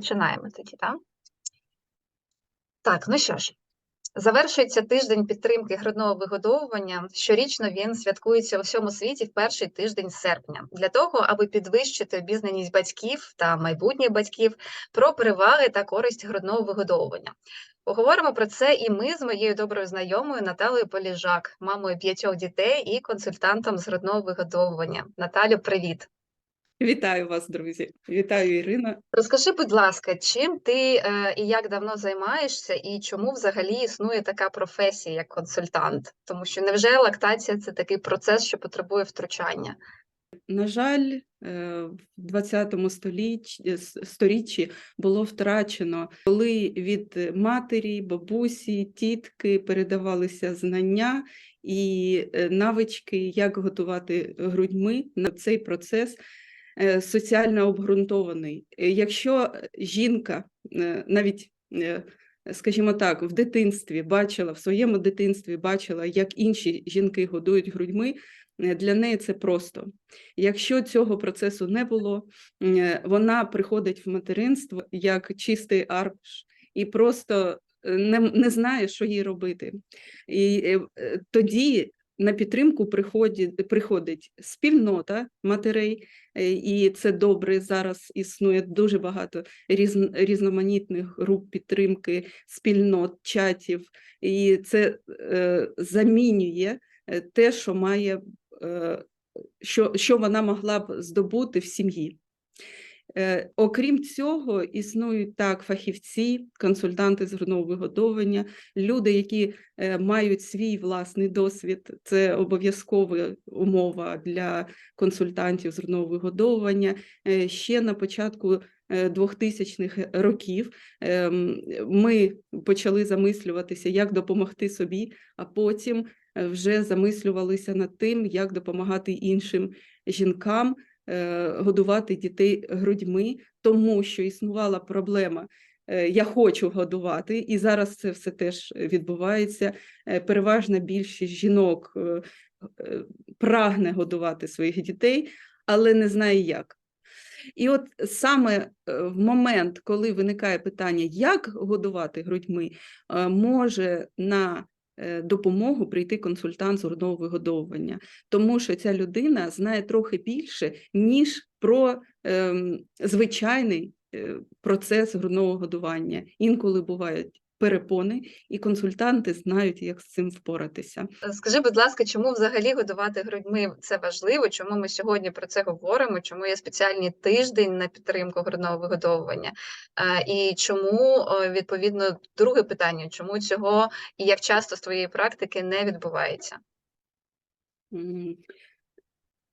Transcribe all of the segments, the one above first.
Починаємо тоді, так? Так, ну що ж, завершується тиждень підтримки грудного вигодовування. Щорічно він святкується у всьому світі в перший тиждень серпня для того, аби підвищити обізнаність батьків та майбутніх батьків про переваги та користь грудного вигодовування. Поговоримо про це і ми з моєю доброю знайомою Наталею Поліжак, мамою п'ятьох дітей і консультантом з грудного вигодовування. Наталю, привіт! Вітаю вас, друзі. Вітаю, Ірина. Розкажи, будь ласка, чим ти е, і як давно займаєшся, і чому взагалі існує така професія як консультант? Тому що невже лактація це такий процес, що потребує втручання? На жаль, е, в 20 столітті, сторіччі було втрачено, коли від матері, бабусі, тітки передавалися знання і е, навички, як готувати грудьми на цей процес е, соціально обґрунтований. Е, Якщо жінка е, навіть е, Скажімо так, в дитинстві бачила, в своєму дитинстві бачила, як інші жінки годують грудьми, е, для неї це просто. Якщо цього процесу не було, е, вона приходить в материнство як чистий аркуш і просто е, не, не знає, що їй робити. І е, е, тоді на підтримку приходить, приходить спільнота матерей, е, і це добре. Зараз існує дуже багато різн, різноманітних груп підтримки, спільнот, чатів, і це е, замінює е, те, що має, е, що, що вона могла б здобути в сім'ї. Е, Окрім цього, існують так фахівці, консультанти з грудного вигодовування, люди, які е, мають свій власний досвід. Це обов'язкова умова для консультантів з грудного вигодовування. Е, Ще на початку е, 2000-х років ем, ми почали замислюватися, як допомогти собі, а потім вже замислювалися над тим, як допомагати іншим жінкам годувати дітей грудьми, тому що існувала проблема. е, Я хочу годувати, і зараз це все теж відбувається. Е, Переважна більшість жінок е, е, прагне годувати своїх дітей, але не знає як. І от саме е, в момент, коли виникає питання, як годувати грудьми, е, може на е, допомогу прийти консультант з грудного вигодовування, тому що ця людина знає трохи більше, ніж про ем, звичайний е, процес грудного годування. Інколи бувають перепони, і консультанти знають, як з цим впоратися. Скажи, будь ласка, чому взагалі годувати грудьми це важливо? Чому ми сьогодні про це говоримо? Чому є спеціальний тиждень на підтримку грудного вигодовування? Е, І чому е, відповідно друге питання, чому цього і як часто з твоєї практики не відбувається?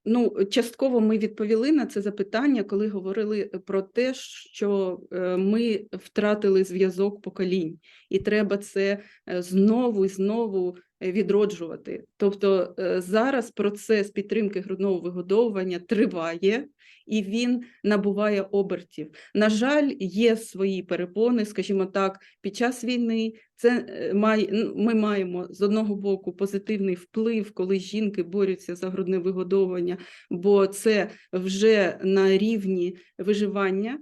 Ну, частково ми відповіли на це запитання, коли говорили про те, що е, ми втратили зв'язок поколінь, і треба це е, знову і знову е, відроджувати. Тобто е, зараз процес підтримки грудного вигодовування триває і він набуває обертів. На жаль, є свої перепони, скажімо так, під час війни це е, ну, ми маємо з одного боку позитивний вплив, коли жінки борються за грудне вигодовування, бо це вже на рівні виживання.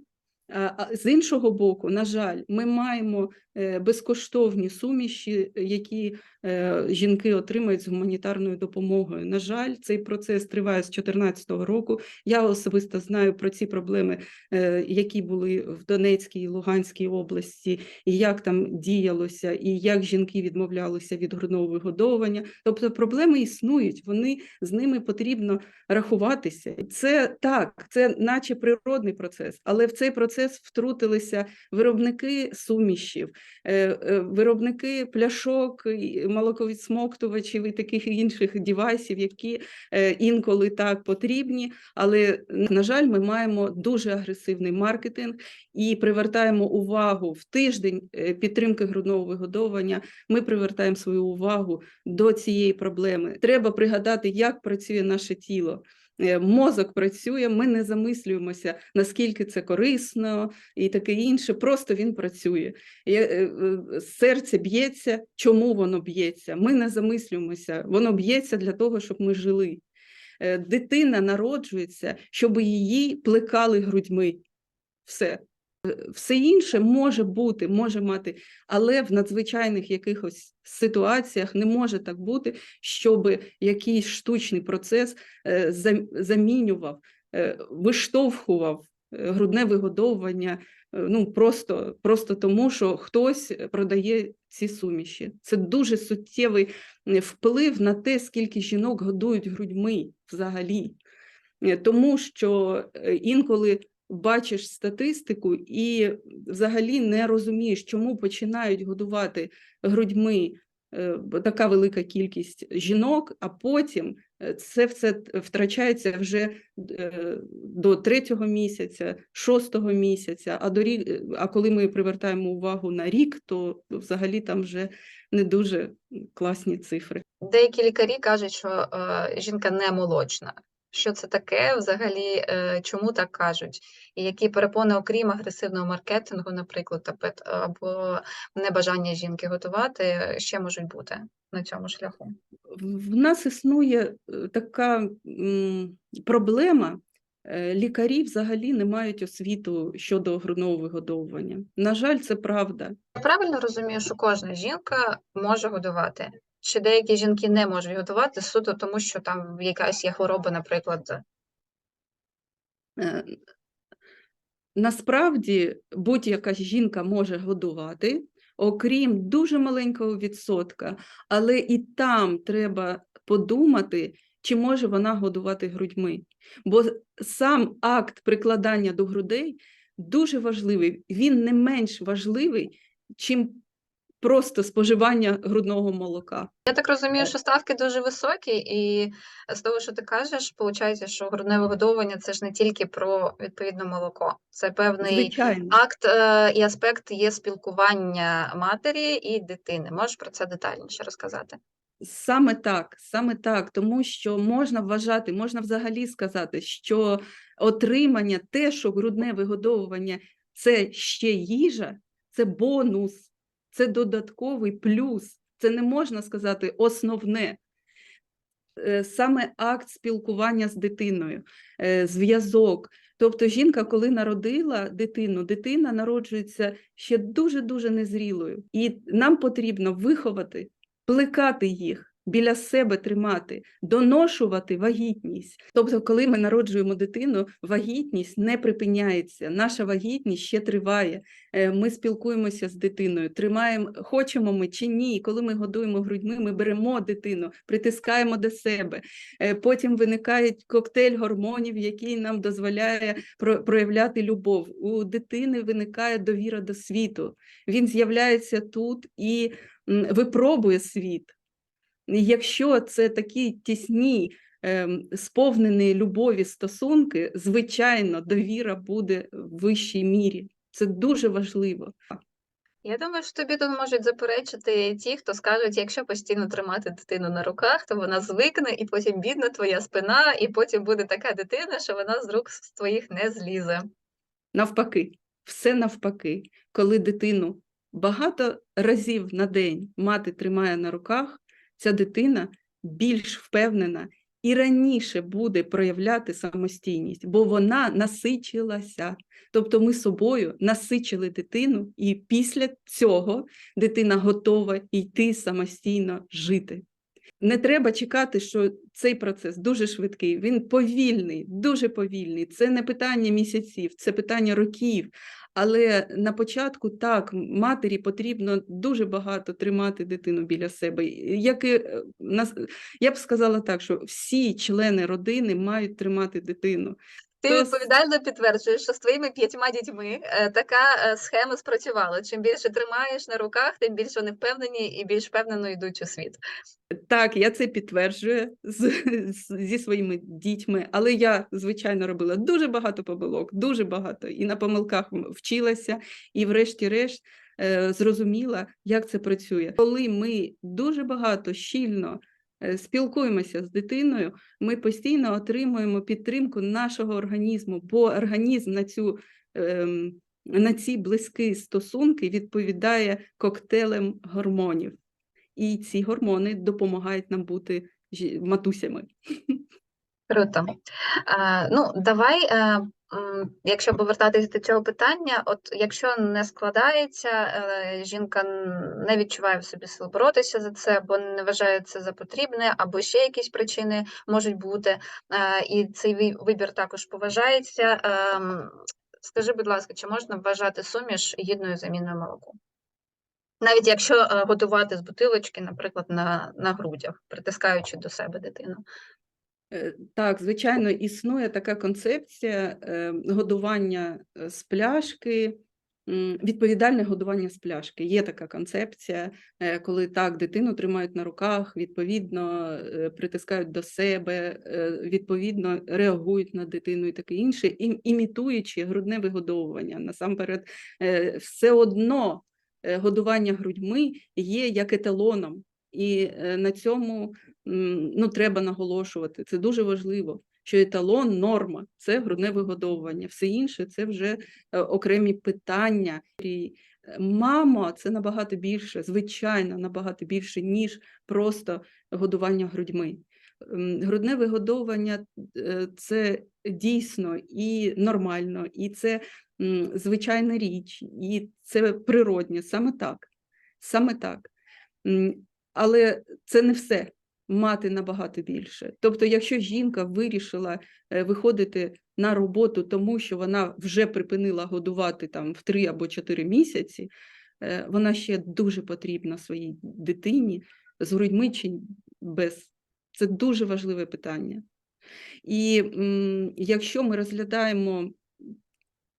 А з іншого боку, на жаль, ми маємо безкоштовні суміші, які е, жінки отримують з гуманітарною допомогою. На жаль, цей процес триває з 2014 року. Я особисто знаю про ці проблеми, е, які були в Донецькій і Луганській області, і як там діялося, і як жінки відмовлялися від грудного вигодовування. Тобто проблеми існують, вони з ними потрібно рахуватися. Це так, це наче природний процес, але в цей процес втрутилися виробники сумішів, е, е, виробники пляшок, молоковідсмоктувачів і таких інших девайсів, які е, інколи так потрібні. Але, на жаль, ми маємо дуже агресивний маркетинг і привертаємо увагу в тиждень е, підтримки грудного вигодовування. Ми привертаємо свою увагу до цієї проблеми. Треба пригадати, як працює наше тіло. Е, Мозок працює, ми не замислюємося, наскільки це корисно і таке інше. Просто він працює. Е, е, Серце б'ється. Чому воно б'ється? Ми не замислюємося. Воно б'ється для того, щоб ми жили. Дитина народжується, щоб її плекали грудьми. Все. Все інше може бути, може мати, але в надзвичайних якихось ситуаціях не може так бути, щоб якийсь штучний процес е, замінював, е, виштовхував е, грудне вигодовування, е, ну просто, просто тому, що хтось продає ці суміші. Це дуже суттєвий е, вплив на те, скільки жінок годують грудьми взагалі. Е, Тому що е, інколи бачиш статистику і взагалі не розумієш, чому починають годувати грудьми е, така велика кількість жінок, а потім е, це все втрачається вже е, до третього місяця, шостого місяця. А до рі- е, а коли ми привертаємо увагу на рік, то взагалі там вже не дуже класні цифри. Деякі лікарі кажуть, що жінка не молочна. Що це таке взагалі? Е, чому так кажуть? І які перепони, окрім агресивного маркетингу, наприклад, або- або небажання жінки готувати, ще можуть бути на цьому шляху? В в нас існує е, така проблема. е, Лікарі взагалі не мають освіту щодо грудного вигодовування. На жаль, це правда. Я правильно розумію, що кожна жінка може годувати? Чи деякі жінки не можуть годувати суто тому, що там якась є хвороба, наприклад, Е, Насправді будь-яка жінка може годувати, окрім дуже маленького відсотка, але і там треба подумати, чи може вона годувати грудьми. Бо сам акт прикладання до грудей дуже важливий. Він не менш важливий, чим просто споживання грудного молока. Я так розумію, що ставки дуже високі, і з того, що ти кажеш, виходить, що грудне вигодовування це ж не тільки про відповідно молоко, це певний Звичайно. акт е, і аспект є спілкування матері і дитини. Можеш про це детальніше розказати? Саме так, саме так, тому що можна вважати, можна взагалі сказати, що отримання те, що грудне вигодовування це ще їжа, це бонус, це додатковий плюс. Це не можна сказати основне. Е, Саме акт спілкування з дитиною, е, зв'язок. Тобто жінка, коли народила дитину, дитина народжується ще дуже-дуже незрілою. І нам потрібно виховати плекати їх, біля себе тримати, доношувати вагітність. Тобто, коли ми народжуємо дитину, вагітність не припиняється. Наша вагітність ще триває. Е, Ми спілкуємося з дитиною, тримаємо, хочемо ми чи ні. Коли ми годуємо грудьми, ми беремо дитину, притискаємо до себе. Е, Потім виникає коктейль гормонів, який нам дозволяє про- проявляти любов. У дитини виникає довіра до світу. Він з'являється тут і випробує світ. Якщо це такі тісні, ем, сповнені любові стосунки, звичайно, довіра буде в вищій мірі. Це дуже важливо. Я думаю, що тобі тут можуть заперечити ті, хто скажуть, якщо постійно тримати дитину на руках, то вона звикне, і потім бідна твоя спина, і потім буде така дитина, що вона з рук твоїх не злізе. Навпаки, все навпаки, коли дитину багато разів на день мати тримає на руках, ця дитина більш впевнена і раніше буде проявляти самостійність, бо вона насичилася. Тобто ми собою насичили дитину, і після цього дитина готова йти самостійно жити. Не треба чекати, що цей процес дуже швидкий, він повільний, дуже повільний. Це не питання місяців, це питання років. Але на початку так матері потрібно дуже багато тримати дитину біля себе. Як і, е, я б сказала так, що всі члени родини мають тримати дитину. Ти відповідально підтверджуєш, що з твоїми п'ятьма дітьми е, така е, схема спрацювала. Чим більше тримаєш на руках, тим більше вони впевнені і більш впевнено йдуть у світ. Так, я це підтверджую з, з- зі своїми дітьми, але я, звичайно, робила дуже багато помилок, дуже багато, і на помилках вчилася, і врешті-решт е, зрозуміла, як це працює. Коли ми дуже багато щільно спілкуємося з дитиною, ми постійно отримуємо підтримку нашого організму, бо організм на цю ем, на ці близькі стосунки відповідає коктейлем гормонів. І ці гормони допомагають нам бути матусями. Круто. Е, ну, давай, е, якщо повертатись до цього питання, от якщо не складається, е, жінка не відчуває в собі сил боротися за це, або не вважає це за потрібне, або ще якісь причини можуть бути, е, і цей вибір також поважається. Ем, скажи, будь ласка, чи можна вважати суміш гідною заміною молоку? Навіть якщо е, готувати з бутилочки, наприклад, на, на грудях, притискаючи до себе дитину. Е, Так, звичайно, існує така концепція е, годування е, з пляшки, відповідальне годування з пляшки. Є така концепція, коли так дитину тримають на руках, відповідно притискають до себе, відповідно реагують на дитину і таке інше, імітуючи грудне вигодовування. Насамперед, все одно годування грудьми є як еталоном. І е, на цьому ну, треба наголошувати. Це дуже важливо, що еталон, норма це грудне вигодовування. Все інше це вже е, окремі питання. І е, мама це набагато більше, звичайно, набагато більше, ніж просто годування грудьми. Грудне вигодовування це дійсно і нормально, і це звичайна річ, і це природньо, саме так. Саме так. Але це не все. Мати набагато більше. Тобто, якщо жінка вирішила е, виходити на роботу, тому що вона вже припинила годувати там в 3 або 4 місяці, е, вона ще дуже потрібна своїй дитині з грудьми чи без. Це дуже важливе питання. І м, якщо ми розглядаємо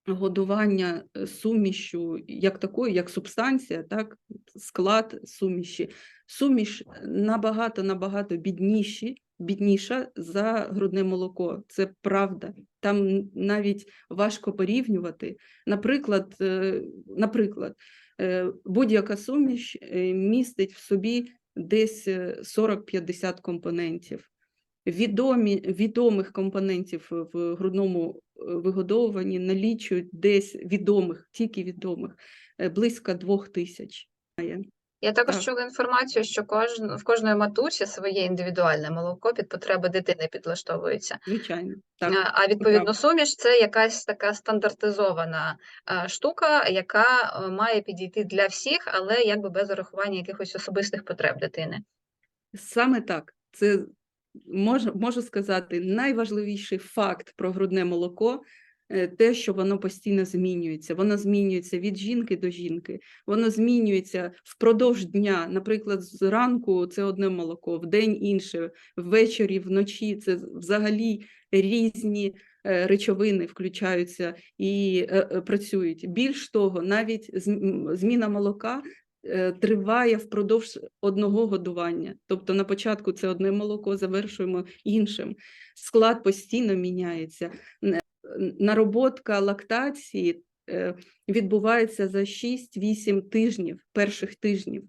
годування е, сумішю як такою, як субстанція, так, склад суміші, суміш набагато набагато бідніші, бідніша за грудне молоко. Це правда. Там навіть важко порівнювати. Наприклад, е, наприклад, е, будь-яка суміш е, містить в собі десь е, 40-50 компонентів. Відомі, відомих компонентів в грудному е, вигодовуванні налічують десь відомих, тільки відомих, е, близько двох тисяч. Я також Так. чула інформацію, що кожн, в кожної матусі своє індивідуальне молоко під потреби дитини підлаштовується. Звичайно, так. А відповідно правда. суміш це якась така стандартизована е, штука, яка е, має підійти для всіх, але якби без урахування якихось особистих потреб дитини. Саме так. Це можу, можу сказати найважливіший факт про грудне молоко. е, Те, що воно постійно змінюється, воно змінюється від жінки до жінки, воно змінюється впродовж дня. Наприклад, зранку це одне молоко, вдень інше, ввечері, вночі це взагалі різні е, речовини включаються і е, працюють. Більш того, навіть зміна молока триває впродовж одного годування. Тобто на початку це одне молоко, завершуємо іншим. Склад постійно міняється. Нароботка лактації е, відбувається за 6-8 тижнів, перших тижнів,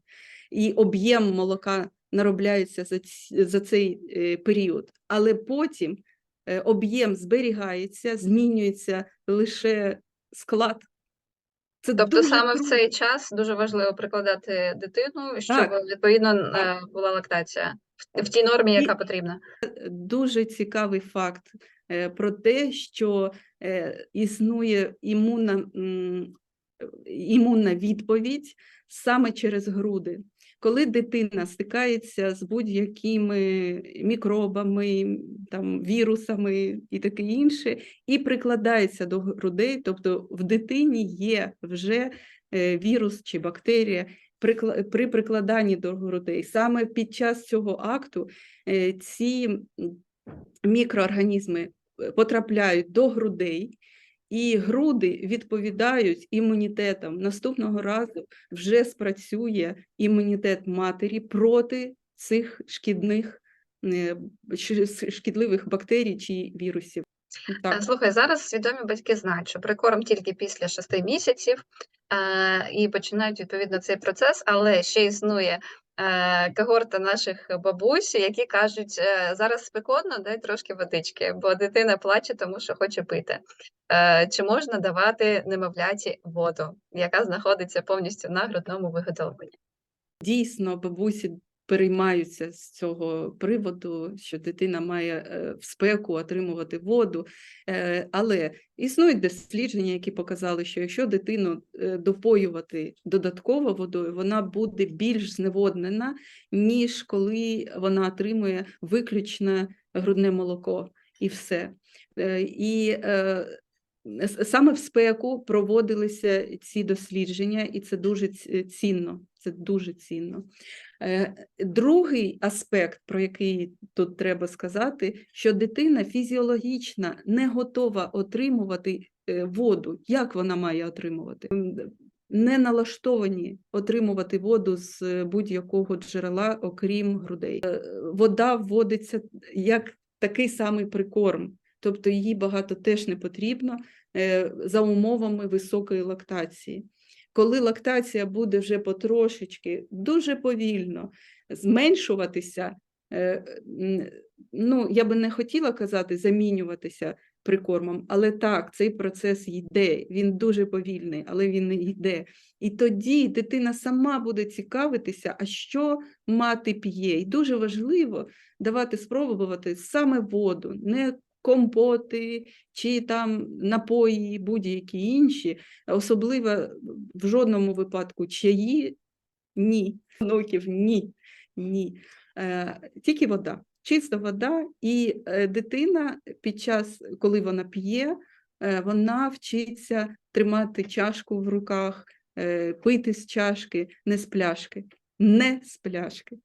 і об'єм молока наробляється за, цей е, період. Але потім е, об'єм зберігається, змінюється лише склад. Це Тобто дуже саме в цей час дуже важливо прикладати дитину, щоб Так, відповідно так. е, була лактація в- в тій нормі, І- яка потрібна. дуже цікавий факт е, про те, що е, існує імунна, імунна відповідь саме через груди. Коли дитина стикається з будь-якими мікробами, там, вірусами і таке інше, і прикладається до грудей, тобто в дитині є вже е, вірус чи бактерія, при прикладанні до грудей. Саме під час цього акту е, ці мікроорганізми е, потрапляють до грудей, і груди відповідають імунітетом. Наступного разу вже спрацює імунітет матері проти цих шкідних е, шкідливих бактерій чи вірусів. Е, Так. Слухай, зараз свідомі батьки знають, що прикорм тільки після шести місяців е, і починають відповідно цей процес, але ще існує когорта наших бабусь, які кажуть, е, зараз спекотно, дай трошки водички, бо дитина плаче, тому що хоче пити. Е, чи можна давати немовляті воду, яка знаходиться повністю на грудному вигодовуванні? Дійсно, бабусі переймаються з цього приводу, що дитина має е, в спеку отримувати воду. Е, Але існують дослідження, які показали, що якщо дитину е, допоювати додатково водою, вона буде більш зневоднена, ніж коли вона отримує виключно грудне молоко і все. І саме в спеку проводилися ці дослідження, і це дуже цінно. Це дуже цінно. Е, Другий аспект, про який тут треба сказати, що дитина фізіологічно не готова отримувати е, воду. Як вона має отримувати? Не налаштовані отримувати воду з е, будь-якого джерела, окрім грудей. Вода вводиться як такий самий прикорм, тобто її багато теж не потрібно за умовами високої лактації. Коли лактація буде вже потрошечки, дуже повільно зменшуватися, е, ну, я би не хотіла казати замінюватися прикормом, але так, цей процес йде, він дуже повільний, але він йде. І тоді дитина сама буде цікавитися, а що мати п'є. І дуже важливо давати спробувати саме воду, не компоти чи там напої, будь-які інші, особливо в жодному випадку чаї ні, внуків ні, ні. Е, тільки вода, чиста вода, і е, дитина під час, коли вона п'є, е, вона вчиться тримати чашку в руках, пити з чашки, не з пляшки, не з пляшки.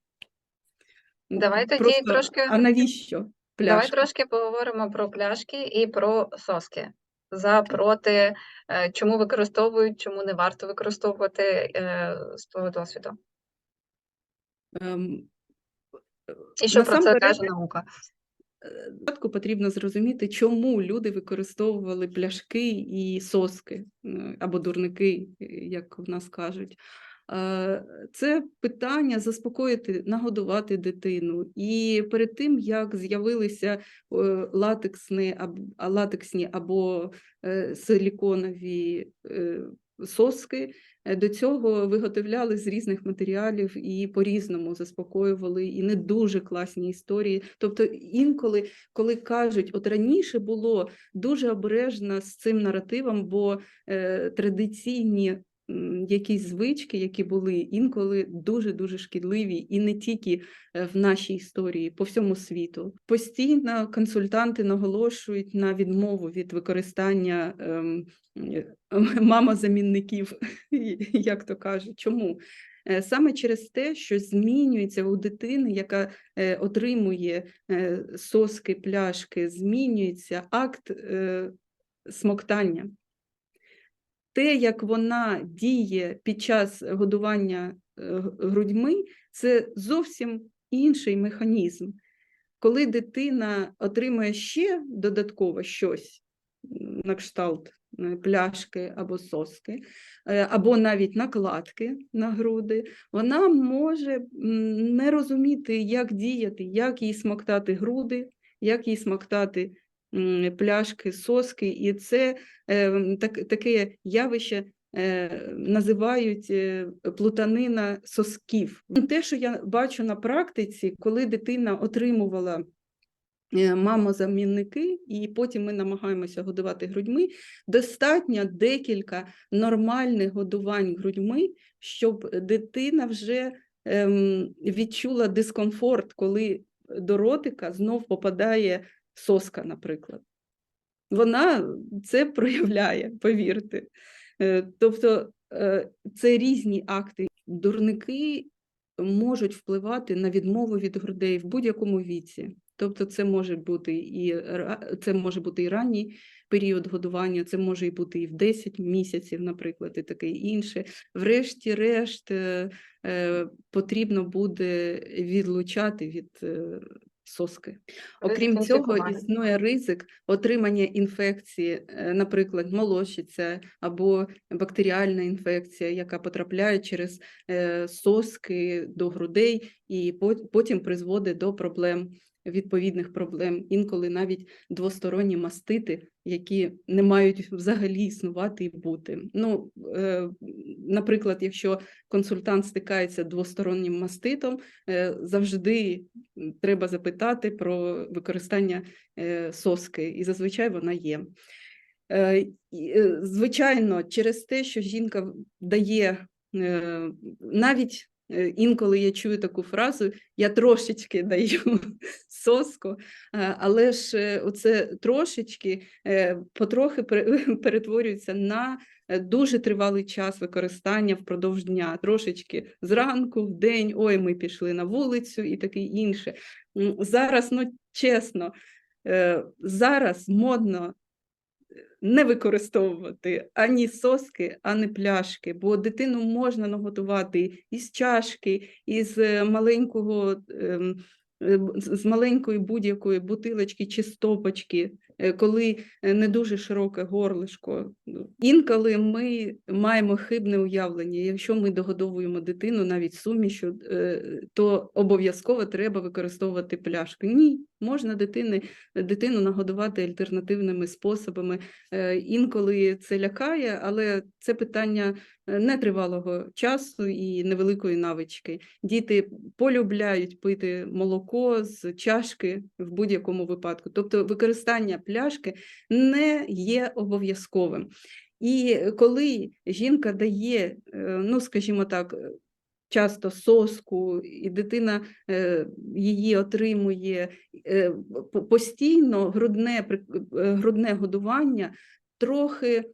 Давай тоді Просто, трошки- А навіщо Давай трошки поговоримо про пляшки і про соски. За, проти, е, чому використовують, чому не варто використовувати е, з твого досвіду. Ем, І що про це каже наука? Е, Спочатку потрібно зрозуміти, чому люди використовували пляшки і соски або дурники, як в нас кажуть. Е, Це питання заспокоїти, нагодувати дитину. І перед тим, як з'явилися е, латексні, латексні або е, силіконові соски, до цього виготовляли з різних матеріалів і по-різному заспокоювали, і не дуже класні історії. Тобто інколи, коли кажуть, от раніше було дуже обережно з цим наративом, бо традиційні якісь звички, які були інколи дуже-дуже шкідливі, і не тільки е, в нашій історії, по всьому світу. Постійно консультанти наголошують на відмову від використання ем, е, мамозамінників, як то кажуть. Чому? Е, Саме через те, що змінюється у дитини, яка отримує соски, пляшки, змінюється акт смоктання. Те, як вона діє під час годування е, грудьми, це зовсім інший механізм. Коли дитина отримує ще додатково щось, на кшталт е, пляшки або соски, е, або навіть накладки на груди, вона може не розуміти, як діяти, як їй смоктати груди, як їй смоктати пляшки, соски, і це е, так, таке явище е, називають е, плутанина сосків. Те, що я бачу на практиці, коли дитина отримувала е, мамозамінники, і потім ми намагаємося годувати грудьми, достатньо декілька нормальних годувань грудьми, щоб дитина вже ем, відчула дискомфорт, коли до ротика знов попадає соска, наприклад. Вона це проявляє, повірте. Е, Тобто е, це різні акти. Дурники можуть впливати на відмову від грудей в будь-якому віці. Тобто, це може бути і це може бути і ранній період годування, це може і бути і в 10 місяців, наприклад, і таке інше. Врешті-решт, е, потрібно буде відлучати від соски. Окрім Ризик цього, існує ризик отримання інфекції, е, наприклад, молочиця або бактеріальна інфекція, яка потрапляє через е, соски до грудей і по- потім призводить до проблем відповідних проблем, інколи навіть двосторонні мастити, які не мають взагалі існувати і бути. Ну, е, наприклад, якщо консультант стикається двостороннім маститом, е, завжди треба запитати про використання е, соски, і зазвичай вона є. Е, е, Звичайно, через те, що жінка дає е, навіть інколи я чую таку фразу, я трошечки даю соску, е, але ж е, оце трошечки е, потрохи перетворюється на е, дуже тривалий час використання впродовж дня. Трошечки зранку, в день, ой, ми пішли на вулицю і таке інше. Зараз, ну чесно, е, зараз модно не використовувати ані соски, ані пляшки, бо дитину можна наготувати із чашки, із е, маленького. ем, е, з маленької будь-якої бутилочки чи стопочки, коли е, не дуже широке горлишко. Ну, Інколи ми маємо хибне уявлення. Якщо ми догодовуємо дитину навіть сумішу, е, то обов'язково треба використовувати пляшки. Ні, можна дитини, дитину нагодувати альтернативними способами. Е, Інколи це лякає, але це питання е, нетривалого часу і невеликої навички. Діти полюбляють пити молоко з чашки в будь-якому випадку. Тобто використання пляшки не є обов'язковим. І коли жінка дає, е, ну скажімо так, часто соску, і дитина е, її отримує постійно грудне, грудне годування трохи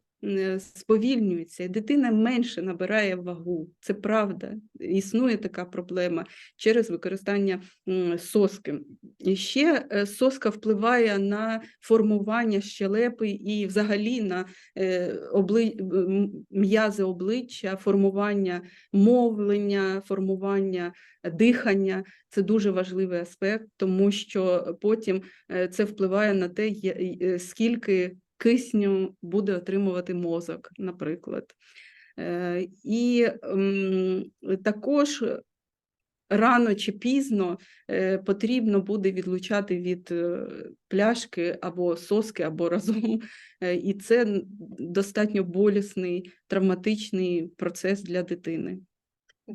сповільнюється, і дитина менше набирає вагу. Це правда. Існує така проблема через використання соски. І ще е, соска впливає на формування щелепи і взагалі на е, обли... м'язи обличчя, формування мовлення, формування дихання. Це дуже важливий аспект, тому що потім е, це впливає на те, е, скільки кисню буде отримувати мозок, наприклад. Е, І також рано чи пізно е, потрібно буде відлучати від е, пляшки або соски, або разом. І це достатньо болісний, травматичний процес для дитини.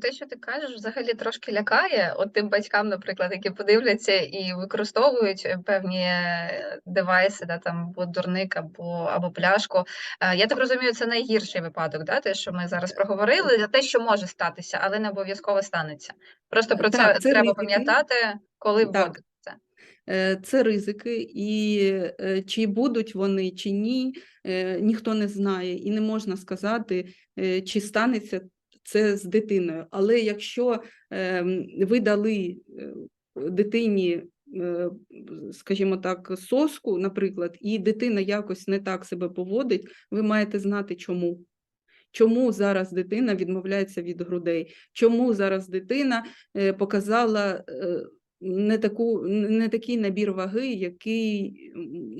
Те, що ти кажеш, взагалі трошки лякає, от тим батькам, наприклад, які подивляться і використовують е, певні е, девайси, да, там, або дурник, або, або пляшку. Е, Я так розумію, це найгірший випадок, да, те, що ми зараз проговорили, за те, що може статися, але не обов'язково станеться. Просто про це, Так, це треба пам'ятати, коли Так. вводити це. Це ризики, і чи будуть вони, чи ні, ніхто не знає, і не можна сказати, чи станеться це з дитиною. Але якщо ем, ви дали е, дитині, е, скажімо так, соску, наприклад, і дитина якось не так себе поводить, ви маєте знати, чому. Чому зараз дитина відмовляється від грудей? Чому зараз дитина е, показала не, таку, не такий набір ваги, який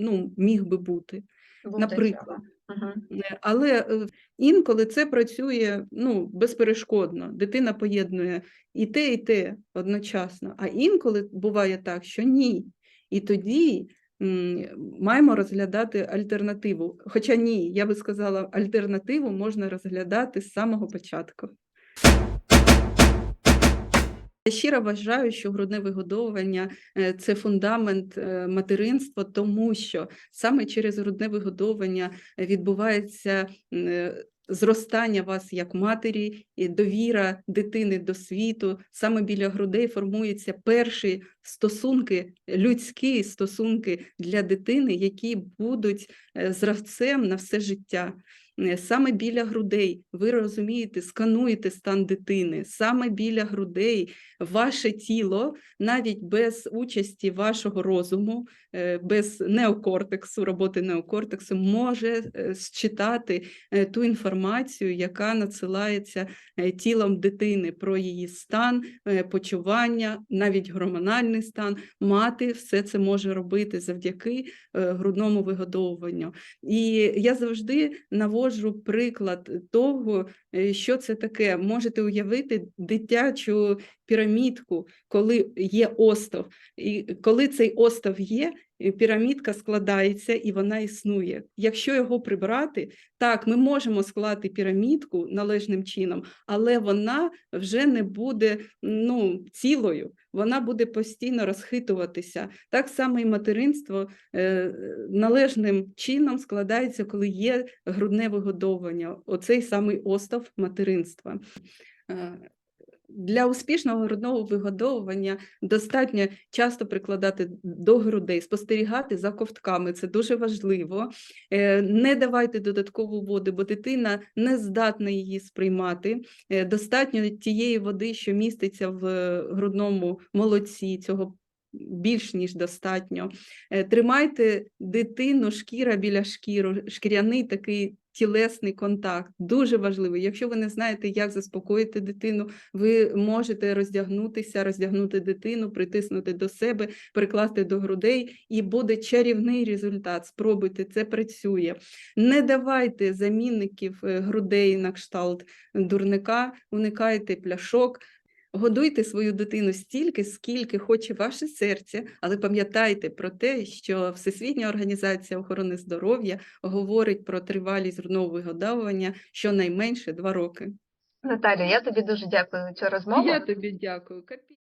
ну, міг би бути? Наприклад. Мгм. Е, Але е, інколи це працює ну, безперешкодно. Дитина поєднує і те, і те одночасно. А інколи буває так, що ні. І тоді маємо розглядати альтернативу. Хоча ні, я би сказала, альтернативу можна розглядати з самого початку. Я щиро вважаю, що грудне вигодовування е, це фундамент е, материнства, тому що саме через грудне вигодовування відбувається е, зростання вас як матері, довіра дитини до світу. Саме біля грудей формуються перші стосунки, людські стосунки для дитини, які будуть зразцем на все життя. Е, Саме біля грудей ви розумієте, скануєте стан дитини. Саме біля грудей ваше тіло, навіть без участі вашого розуму, е, без неокортексу, роботи неокортексу, може е, считати ту інформацію, яка надсилається тілом дитини про її стан, почування, навіть гормональний стан. Мати все це може робити завдяки грудному вигодовуванню. І я завжди наводжу наводжу приклад того, е, що це таке. Можете уявити дитячу пірамідку, коли є остов. І коли цей остов є, пірамідка складається і вона існує. Якщо його прибрати, так, ми можемо склати пірамідку належним чином, але вона вже не буде ну, цілою, вона буде постійно розхитуватися. Так само і материнство е, належним чином складається, коли є грудне вигодовування, оцей самий остов материнства. Для успішного грудного вигодовування достатньо часто прикладати до грудей, спостерігати за ковтками, це дуже важливо. Е, Не давайте додаткову воду, бо дитина не здатна її сприймати. Е, Достатньо тієї води, що міститься в е, грудному молоці, цього більш ніж достатньо. Тримайте дитину шкіра біля шкіру, шкіряний такий тілесний контакт. Дуже важливий. Якщо ви не знаєте, як заспокоїти дитину, ви можете роздягнутися, роздягнути дитину, притиснути до себе, прикласти до грудей, і буде чарівний результат. Спробуйте, це працює. Не давайте замінників е, грудей на кшталт дурника, уникайте пляшок. Годуйте свою дитину стільки, скільки хоче ваше серце, але пам'ятайте про те, що Всесвітня організація охорони здоров'я говорить про тривалість грудного вигодовування щонайменше два роки. Наталя, я тобі дуже дякую за цю розмову. Я тобі дякую.